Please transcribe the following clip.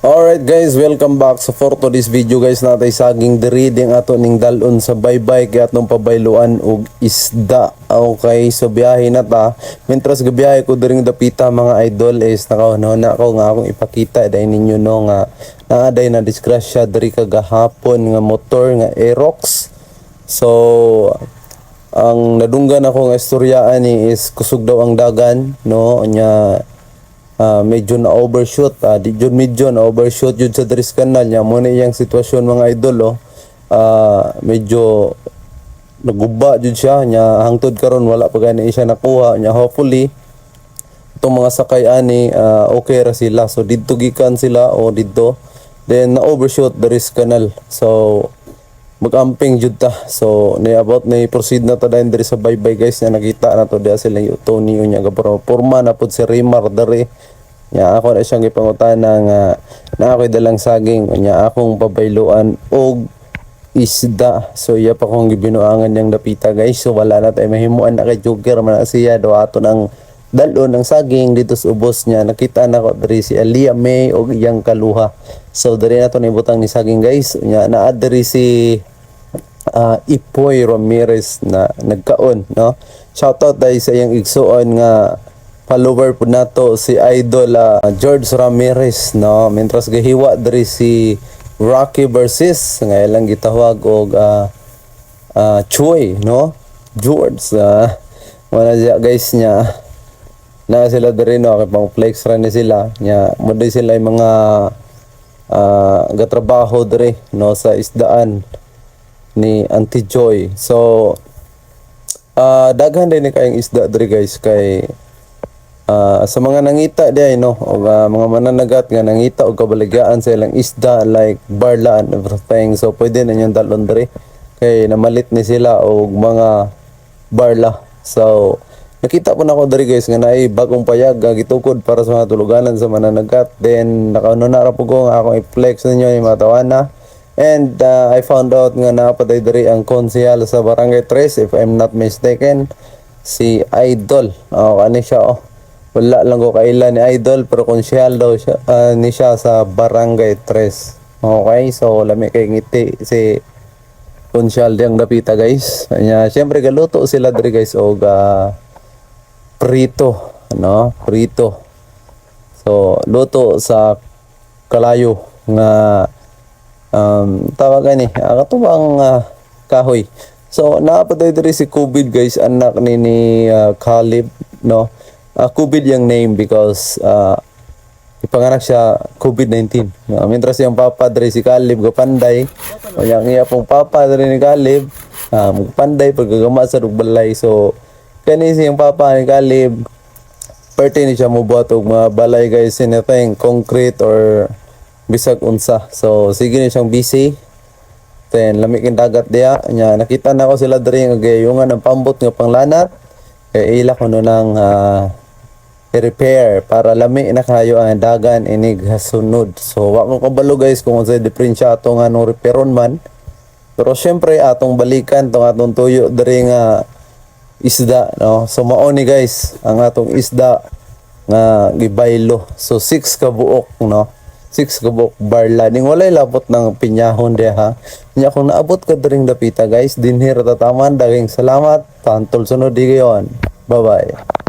Alright guys, welcome back so for to this video guys natay saging diri ding ato ning dalon sa baybay kay atong pabayluan og isda. Okay, so biyahe na ta. Mentras gabiyahe ko diring dapita mga idol is nakauna na ako nga akong ipakita dai ninyo no nga naaday na disgrasya diri kagahapon nga motor nga Aerox. So ang nadunggan ako nga istoryaan ni is kusog daw ang dagan no nya ah, medyo na overshoot. Ah, di jud medyo na overshoot jud sa Dris Canal. Nya mo ni iyang sitwasyon mga idol oh. Ah, medyo naguba jud siya. Nya hangtod karon wala pa gani siya nakuha. Nya hopefully itong mga sakay ani ah, okay ra sila. So didto gikan sila o didto. Then na overshoot the risk canal. So magamping jud ta. So ni about ni proceed na ta dahil diri sa bye-bye guys na nakita na to diya sila yung Tony unya gabro porma na pud si Rimar diri. Nya ako na siyang ipangutana nga na ako'y dalang saging. Unya akong pabayluan og isda. So iya pa kong gibinuangan yang dapita guys. So wala na tayo. Mahimuan na kay Joker man siya do ato ng dalon ng saging dito sa ubos niya. Nakita na ko diri si Alia May og iyang kaluha. So diri na to nibutang ni saging guys. Nya naa diri si ah, Ipoy Ramirez na nagkaon no? Shoutout dahil sa iyang igsuon nga follower po nato si Idol ah, George Ramirez no? Mentras gahiwa diri si Rocky versus nga ilang gitawag og ah, ah, Choi no? George uh, wala siya guys niya. Na sila diri no? Kay pang flex ra ni sila. Nya mo sila yung mga ah, gatrabaho diri no? Sa isdaan ni Auntie Joy. So ah daghan din ni kayong isda diri guys kay ah, sa mga nangita di no o ah, mga mananagat nga nangita og kabaligaan sa ilang isda like barla and everything. So pwede na yung dalon diri kay namalit ni sila og mga barla. So nakita po na ako diri guys nga naay bagong payag nga gitukod para sa mga tuluganan sa mananagat. Then nakaano na ra po ko nga akong i-flex ninyo yung mga tawana. And uh, I found out nga napatay diri ang konsehal sa Barangay 3 if I'm not mistaken si Idol. Oh, kani siya oh. Wala lang ko kaila ni Idol pero konsehal daw siya ah, ni siya sa Barangay 3. Okay, so lami kay ngiti si konsyal diyang dapita guys. Nya syempre galuto sila diri guys og ah, prito, no? Prito. So luto sa kalayo nga um, tawag ni uh, katubang ah, kahoy. So naapatay diri si Kubid guys anak ni ni ah, Caleb no. Uh, Kubid yung name because ah, ipanganak siya COVID-19. Uh, mientras yung papa diri si Caleb gapanday, o yung iya pong papa diri ni Caleb, uh, panday pagkagama sa rugbalay. So kani siyang papa ni Caleb, pwerte ni siya mo buhat og mga balay guys anything concrete or bisag unsa. So sige ni siyang busy. Then lami king dagat diya nya nakita na ko sila diri nga gayungan ng pambot nga panglanat. Kay ila ko no nang ah, i-repair para lami na kayo ang dagan inig hasunod. So wa ko kabalo guys kung unsa diferensya ato nga nung repairon man. Pero syempre atong balikan tong atong tuyo diri nga isda no. So mao ni guys ang atong isda nga gibaylo. So 6 ka buok no. 6 ka buok barla ning walay labot ng pinyahon diha ha. Nya kung naabot ka diring dapita guys dinhi ra tataman daghang salamat. Tantol sunod di. Bye bye.